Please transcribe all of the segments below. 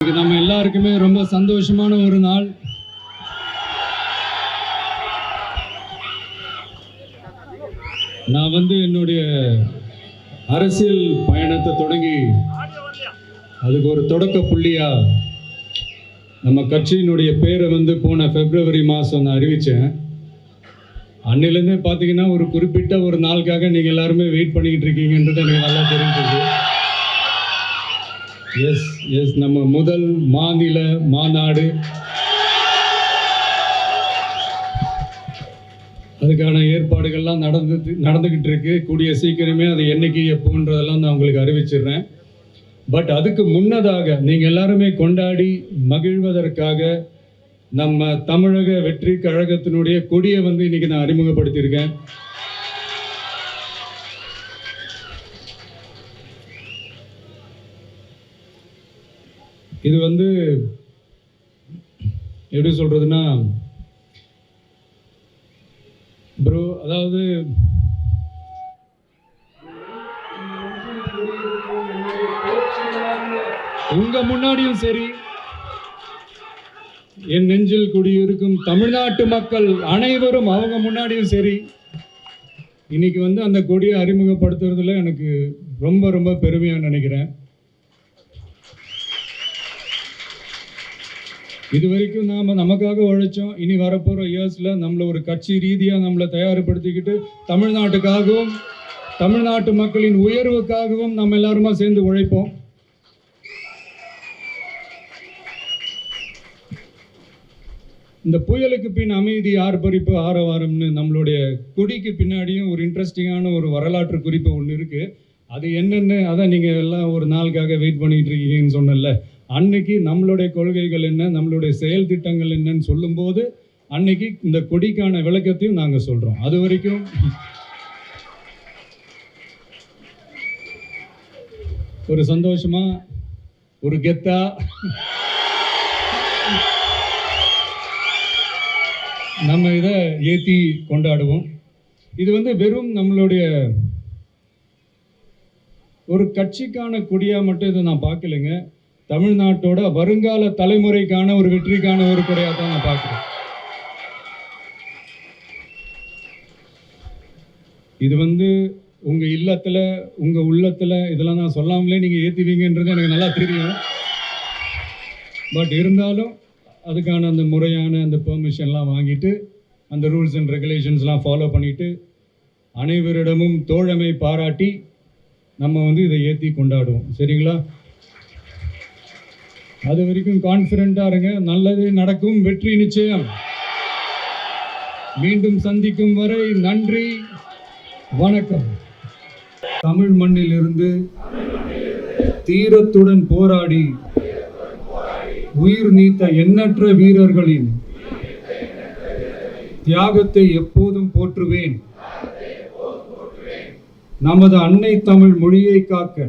நம்ம எல்லாருக்குமே ரொம்ப சந்தோஷமான ஒரு நாள். நான் வந்து என்னுடைய அரசியல் பயணத்தை தொடங்கி அதுக்கு ஒரு தொடக்க புள்ளியா நம்ம கட்சியினுடைய பேரை வந்து போன பிப்ரவரி மாதம் நான் அறிவித்தேன் அன்னிலேருந்தே பார்த்தீங்கன்னா ஒரு குறிப்பிட்ட ஒரு நாளுக்காக நீங்கள் எல்லாருமே வெயிட் பண்ணிக்கிட்டு இருக்கீங்கன்றது எனக்கு நல்லா தெரிஞ்சது. எஸ் எஸ் நம்ம முதல் மாநில மாநாடு. அதுக்கான ஏற்பாடுகள்லாம் நடந்து நடந்துக்கிட்டு இருக்கு கூடிய சீக்கிரமே அது என்னைக்கு எப்போன்றதெல்லாம் நான் உங்களுக்கு அறிவிச்சிடுறேன். பட் அதுக்கு முன்னதாக நீங்கள் எல்லாருமே கொண்டாடி மகிழ்வதற்காக நம்ம தமிழக வெற்றி கழகத்தினுடைய கொடியை வந்து இன்னைக்கு நான் அறிமுகப்படுத்தியிருக்கேன். இது வந்து எப்படி சொல்றதுன்னா ப்ரோ அதாவது உங்க முன்னாடியும் சரி என் நெஞ்சில் குடியிருக்கும் தமிழ்நாட்டு மக்கள் அனைவரும் அவங்க முன்னாடியும் சரி இன்னைக்கு வந்து அந்த கொடியை அறிமுகப்படுத்துறதுல எனக்கு ரொம்ப ரொம்ப பெருமையாக நினைக்கிறேன். இது வரைக்கும் நாம் நமக்காக உழைச்சோம். இனி வரப்போகிற இயர்ஸில் நம்மளை ஒரு கட்சி ரீதியாக நம்மளை தயார்படுத்திக்கிட்டு தமிழ்நாட்டுக்காகவும் தமிழ்நாட்டு மக்களின் உயர்வுக்காகவும் நம்ம எல்லாருமா சேர்ந்து உழைப்போம். இந்த புயலுக்கு பின் அமைதி ஆர்ப்பரிப்பு ஆரவாரம்னு நம்மளுடைய கொடிக்கு பின்னாடியும் ஒரு இன்ட்ரெஸ்டிங்கான ஒரு வரலாற்று குறிப்பு ஒன்று இருக்குது அது என்னென்னு அதான் நீங்கள் எல்லாம் ஒரு நாளுக்காக வெயிட் பண்ணிட்டு இருக்கீங்கன்னு சொன்னல அன்னைக்கு நம்மளுடைய கொள்கைகள் என்ன நம்மளுடைய செயல் திட்டங்கள் என்னன்னு சொல்லும்போது அன்னைக்கு இந்த கொடிக்கான விளக்கத்தையும் நாங்கள் சொல்கிறோம் அது வரைக்கும் ஒரு சந்தோஷமா ஒரு கெத்தா? நம்ம இதை ஏற்றி கொண்டாடுவோம். இது வந்து வெறும் நம்மளுடைய ஒரு கட்சிக்கான கொடியாக மட்டும் இதை நான் பார்க்கலைங்க. தமிழ்நாட்டோட வருங்கால தலைமுறைக்கான ஒரு வெற்றிக்கான ஒரு குறையாக தான் நான் பார்க்குறேன். இது வந்து உங்கள் இல்லத்தில் உங்கள் உள்ளத்தில் இதெல்லாம் நான் சொல்லாமலே நீங்கள் ஏற்றுவீங்கன்றது எனக்கு நல்லா தெரியும். பட் இருந்தாலும் அதுக்கான அந்த முறையான அந்த பெர்மிஷன்லாம் வாங்கிட்டு அந்த ரூல்ஸ் அண்ட் ரெகுலேஷன்ஸ்லாம் ஃபாலோ பண்ணிட்டு அனைவரிடமும் தோழமை பாராட்டி நம்ம வந்து இதை ஏற்றி கொண்டாடுவோம். சரிங்களா? அது வரைக்கும் கான்ஃபிடென்ட்டாக இருங்க. நல்லது நடக்கும் வெற்றி நிச்சயம். மீண்டும் சந்திக்கும் வரை நன்றி வணக்கம். தமிழ் மண்ணில் இருந்து தீரத்துடன் போராடி உயிர் நீத்த எண்ணற்ற வீரர்களின் தியாகத்தை எப்போதும் போற்றுவேன். நமது அன்னை தமிழ் மொழியை காக்க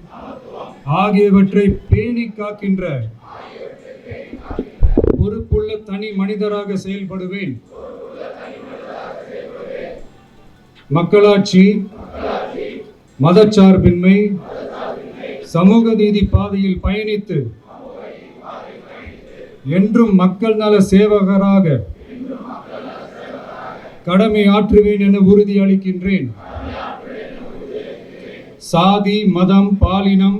ஆகியவற்றை பேணி காக்கின்ற பொறுப்புள்ள தனி மனிதராக செயல்படுவேன். மக்களாட்சி மதச்சார்பின்மை சமூக நீதி பாதையில் பயணித்து என்றும் மக்கள் நல சேவகராக கடமை ஆற்றுவேன் என உறுதி அளிக்கின்றேன் சாதி மதம் பாலினம்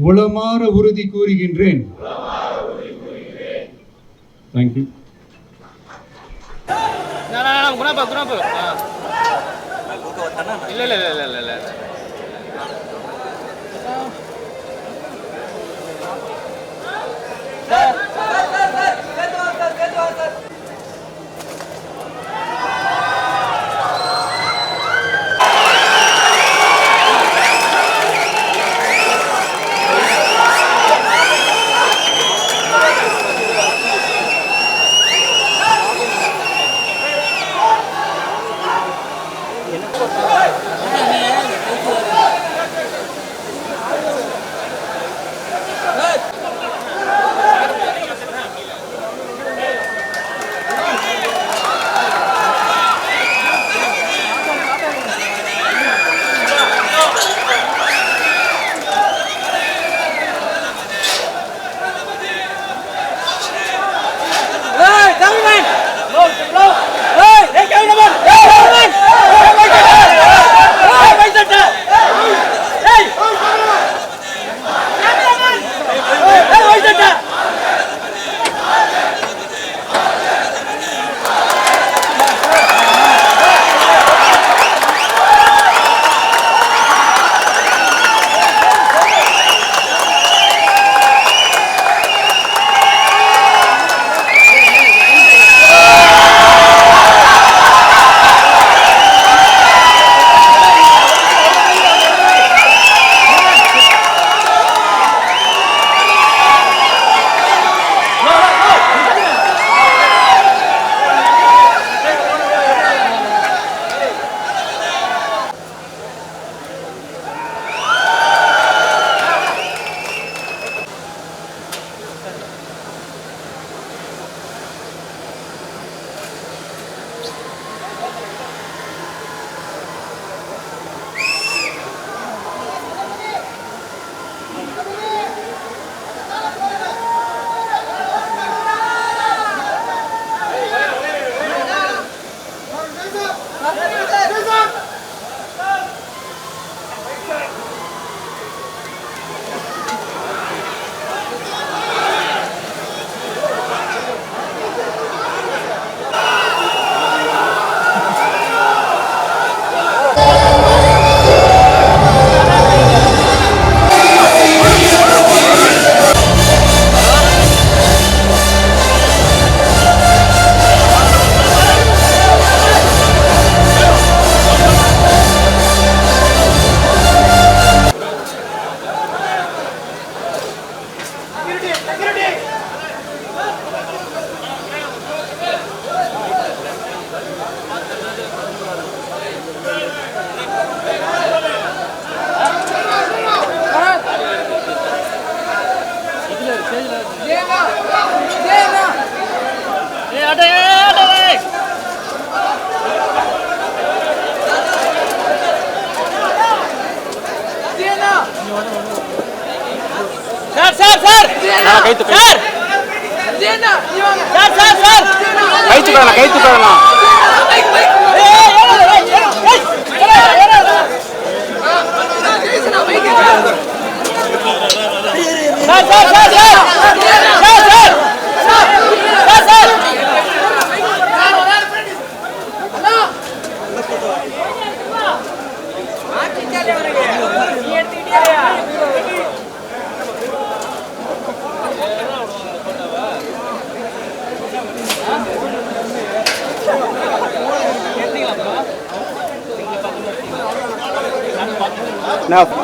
உளமாற உறுதி கூறுகின்றேன். தேங்க்யூ குணாப்பா குணாப்பா. இல்ல இல்ல இல்ல இல்ல இல்ல. Sir sir. சார் கைத்து சார். Sir sir sir. கைத்து கொள்ளலாம் கைத்து கொள்ளலாம் sir sir sir. Sir sir sir. Sir sir. Now,